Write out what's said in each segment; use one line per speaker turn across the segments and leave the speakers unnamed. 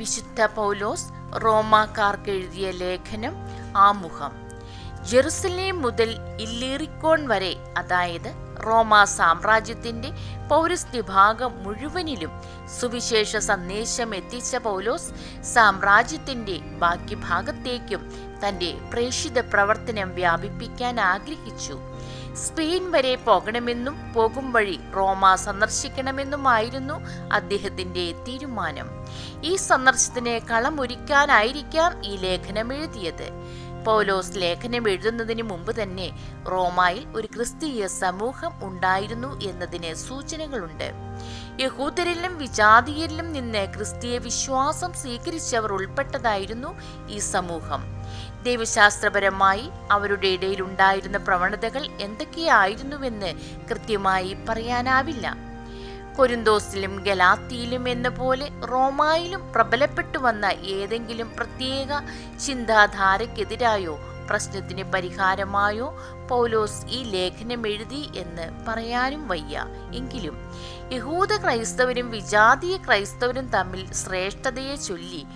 വിശുദ്ധ പൗലോസ് റോമാക്കാർക്ക് എഴുതിയ ലേഖനം ആമുഖം. ജെറുസലേം മുതൽ ഇല്ലീറിക്കോൺ വരെ അതായത് റോമാ സാമ്രാജ്യത്തിന്റെ പൗരസ്ത്യ ഭാഗം മുഴുവനിലും സുവിശേഷ സന്ദേശം എത്തിച്ച പൗലോസ് സാമ്രാജ്യത്തിന്റെ ബാക്കി ഭാഗത്തേക്കും തന്റെ പ്രേഷിത പ്രവർത്തനം വ്യാപിപ്പിക്കാൻ ആഗ്രഹിച്ചു. സ്പെയിൻ വരെ പോകണമെന്നും പോകും വഴി റോമ സന്ദർശിക്കണമെന്നുമായിരുന്നു അദ്ദേഹത്തിന്റെ തീരുമാനം. ഈ സന്ദർശനത്തിന് കളമൊരുക്കാനായിരിക്കാം ഈ ലേഖനം എഴുതിയത് പൗലോസ് ലേഖനം എഴുതുന്നതിന് മുമ്പ് തന്നെ റോമായിൽ ഒരു ക്രിസ്തീയ സമൂഹം ഉണ്ടായിരുന്നു എന്നതിന് സൂചനകളുണ്ട്. യഹൂദരിലും വിജാതീയരിലും നിന്ന് ക്രിസ്തീയ വിശ്വാസം സ്വീകരിച്ചവർ ഉൾപ്പെട്ടതായിരുന്നു ഈ സമൂഹം. ദൈവശാസ്ത്രപരമായി അവരുടെ ഇടയിൽ ഉണ്ടായിരുന്ന പ്രവണതകൾ എന്തൊക്കെയായിരുന്നുവെന്ന് കൃത്യമായി പറയാനാവില്ല. കൊരിന്തോസിലും ഗലാത്തിയിലും എന്ന പോലെ റോമായിലും പ്രബലപ്പെട്ടു വന്ന ഏതെങ്കിലും പ്രത്യേക ചിന്താധാരയ്ക്കെതിരായോ പ്രശ്നത്തിന് പരിഹാരമായോ? പൗലോസ് ഈ ലേഖനം എഴുതി എന്ന് പറയാനും വയ്യ. എങ്കിലും യഹൂദ ക്രൈസ്തവരും വിജാതീയ ക്രൈസ്തവരും തമ്മിൽ ശ്രേഷ്ഠതയെ ചൊല്ലി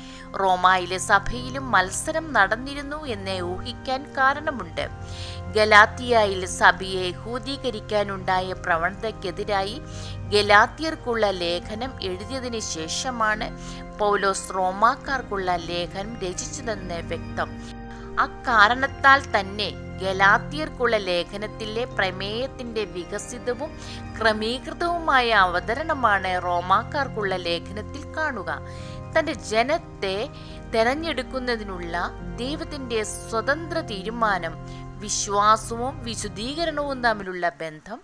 റോമായിലെ സഭയിലും മത്സരം നടന്നിരുന്നു എന്ന് ഊഹിക്കാൻ കാരണമുണ്ട്. ഗലാത്തിയായിൽ സഭയെ യഹൂദീകരിക്കാനുണ്ടായ പ്രവണതയ്ക്കെതിരായി ഗലാത്തിയർക്കുള്ള ലേഖനം എഴുതിയതിനു ശേഷമാണ് പൗലോസ് റോമാക്കാർക്കുള്ള ലേഖനം രചിച്ചതെന്ന് വ്യക്തം. അക്കാരണത്താൽ തന്നെ ഗലാത്തിയർക്കുള്ള ലേഖനത്തിലെ പ്രമേയത്തിന്റെ വികസിതവും ക്രമീകൃതവുമായ അവതരണമാണ് റോമാക്കാർക്കുള്ള ലേഖനത്തിൽ കാണുക. തന്റെ ജനത്തെ തെരഞ്ഞെടുക്കുന്നതിനുള്ള ദൈവത്തിന്റെ സ്വതന്ത്ര തീരുമാനം വിശ്വാസവും വിശുദ്ധീകരണവും തമ്മിലുള്ള ബന്ധം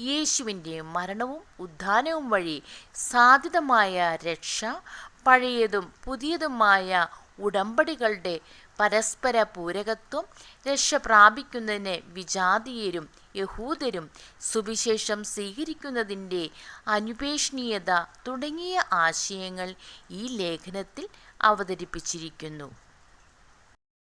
യേശുവിന്റെ മരണവും ഉദ്ധാനവും വഴി സാധ്യതമായ രക്ഷ പഴയതും പുതിയതുമായ ഉടമ്പടികളുടെ പരസ്പര പൂരകത്വം രക്ഷ പ്രാപിക്കുന്നതിന് വിജാതീയരും യഹൂദരും സുവിശേഷം സ്വീകരിക്കുന്നതിന്റെ അനുപേക്ഷണീയത തുടങ്ങിയ ആശയങ്ങൾ ഈ ലേഖനത്തിൽ അവതരിപ്പിച്ചിരിക്കുന്നു.